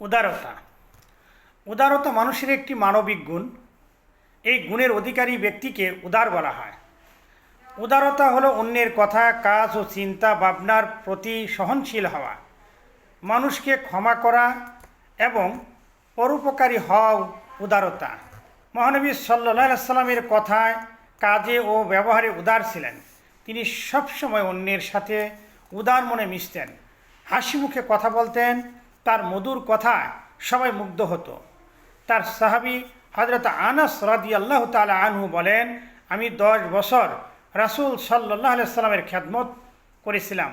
উদারতা। উদারতা মানুষের একটি মানবিক গুণ। এই গুণের অধিকারী ব্যক্তিকে উদার বলা হয়। উদারতা হলো অন্যের কথা, কাজ ও চিন্তা, ভাবনার প্রতি সহনশীল হওয়া। মানুষকে ক্ষমা করা এবং পরোপকারী হওয়া উদারতা। মহানবী সাল্লাহ সাল্লামের কথায় কাজে ও ব্যবহারে উদার ছিলেন। তিনি সবসময় অন্যের সাথে উদার মনে মিশতেন। হাসি মুখে কথা বলতেন তার মধুর কথায় সবাই মুগ্ধ হতো। তার সাহাবি হজরত আনাস রাদি আল্লাহ তালা আনহু বলেন, আমি দশ বছর রাসুল সাল্লাহ সাল্লামের খ্যাদমত করেছিলাম।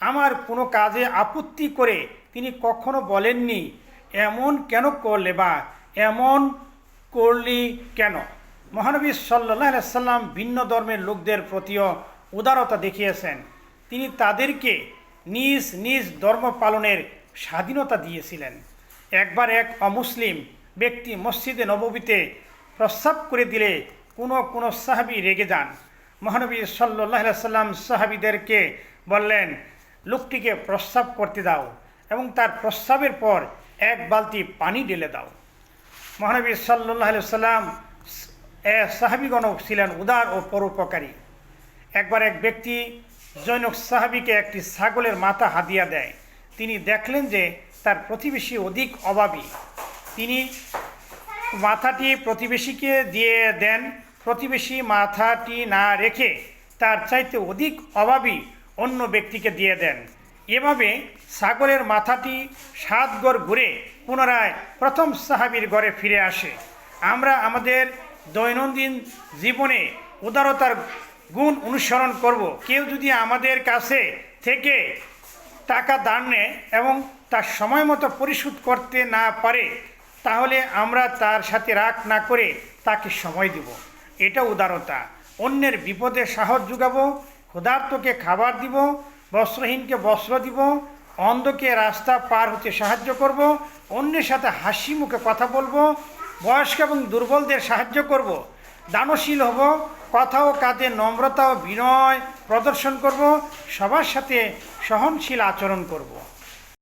আমার কোনো কাজে আপত্তি করে তিনি কখনো বলেননি, এমন কেন করলে বা এমন করলি কেন? মহানবী সাল্লাহ সাল্লাম ভিন্ন ধর্মের লোকদের প্রতিও উদারতা দেখিয়েছেন। তিনি তাদেরকে নিজ নিজ ধর্ম পালনের স্বাধীনতা দিয়েছিলেন। একবার এক অমুসলিম ব্যক্তি মসজিদে নববীতে প্রস্রাব করে দিলে কোনো কোনো সাহাবি রেগে যান। মহানবী সাল্লাহ সাল্লাম সাহাবিদেরকে বললেন, লোকটিকে প্রস্রাব করতে দাও এবং তার প্রস্রাবের পর এক বালতি পানি ঢেলে দাও। মহানবী সাল্লাহ সাল্লাম এ সাহাবিগণ ছিলেন উদার ও পরোপকারী। একবার এক ব্যক্তি জৈনক সাহাবিকে একটি ছাগলের মাথা হাদিয়া দেয়। তিনি দেখলেন যে তার প্রতিবেশী অধিক অভাবী। তিনি মাথাটি প্রতিবেশীকে দিয়ে দেন। প্রতিবেশী মাথাটি না রেখে তার চাইতে অধিক অভাবী অন্য ব্যক্তিকে দিয়ে দেন। এভাবে সাগরের মাথাটি সাত গড় ঘুরে পুনরায় প্রথম সাহাবির ঘরে ফিরে আসে। আমরা আমাদের দৈনন্দিন জীবনে উদারতার গুণ অনুসরণ করব। কেউ যদি আমাদের কাছে থেকে টাকা দান নেয় এবং তার সময় মতো পরিশোধ করতে না পারে, তাহলে আমরা তার সাথে রাগ না করে তাকে সময় দিব। এটা উদারতা। অন্যের বিপদে সাহস যোগাবো, ক্ষুধার্তকে খাবার দিব, বস্ত্রহীনকে বস্ত্র দিব, অন্ধকে রাস্তা পার হতে সাহায্য করব, অন্যের সাথে হাসি মুখে কথা বলব, বয়স্ক এবং দুর্বলদের সাহায্য করব দানশীল হব কথা ও কাজে নম্রতা ও বিনয় প্রদর্শন করব, সবার সাথে সহনশীল আচরণ করব।